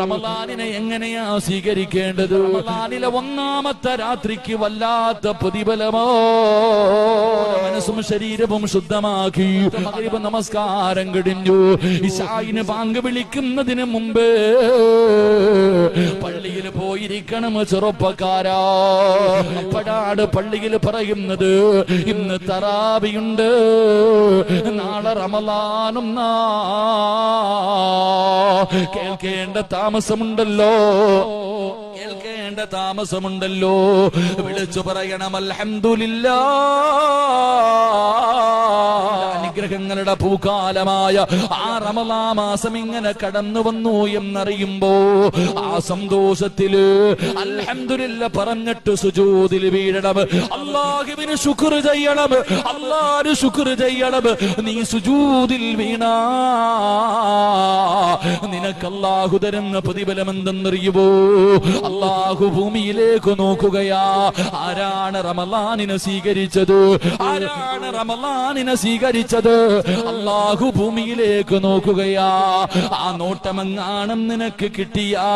റമദാനിനെ എങ്ങനെയാ സ്വീകരിക്കേണ്ടത്? റമദാനിലെ ഒന്നാമത്തെ രാത്രിക്ക് വല്ലാത്ത പ്രതിഫലമോ? മനസ്സും ശരീരവും ശുദ്ധമാക്കി. നമസ്കാരം കിടിഞ്ഞു. ഇഷായിന് പാങ്ക് വിളിക്കുന്നതിന് മുമ്പേ പള്ളിയിൽ പോയിരിക്കണം ചെറുപ്പക്കാരാ. പടാട് പള്ളിയിൽ പറയുന്നത്. ഇന്ന് തറാവിയുണ്ട്. നാളെ റമലാനും നാ കേൾക്കേണ്ട താമസമുണ്ടല്ലോ. കേൾക്കേണ്ട താമസമുണ്ടല്ലോ. വിളിച്ചു പറയണം അൽഹംദുലില്ലാ. അനുഗ്രഹങ്ങളുടെ പൂക്കാലമായ ആ റമലാ മാസം ഇങ്ങനെ കടന്നു വന്നു എന്നറിയുമ്പോ ആ സന്തോഷത്തിൽ അൽഹംദുലില്ല പറഞ്ഞിട്ട് സുജൂതിൽ വീഴണം. അള്ളാഹുവിന് ശുക്ർ ചെയ്യണം. അള്ളാഹ് ശുക്ർ ചെയ്യണം. നീ സുജൂതിൽ വീണാ. നിനക്ക് അള്ളാഹു തരുന്ന പ്രതിഫലം എന്തെന്നറിയുമോ അള്ളാഹു ഭൂമിയിലേക്ക് നോക്കുകയാ. ആരാണ് റമലാനിനെ സ്വീകരിച്ചത്? ആരാണ് റമലാനിനെ സ്വീകരിച്ചത്? അള്ളാഹു ഭൂമിയിലേക്ക് നോക്കുകയാ. ആ നോട്ടമെങ്ങാണം നിനക്ക് കിട്ടിയാ?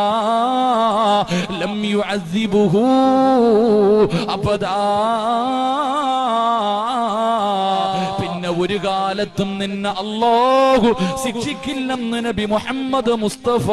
അബദാ. പിന്നെ ഒരു കാലത്തും നിന്നെ അല്ലാഹു ശിക്ഷിക്കില്ലെന്ന് നബി മുഹമ്മദ് മുസ്തഫ.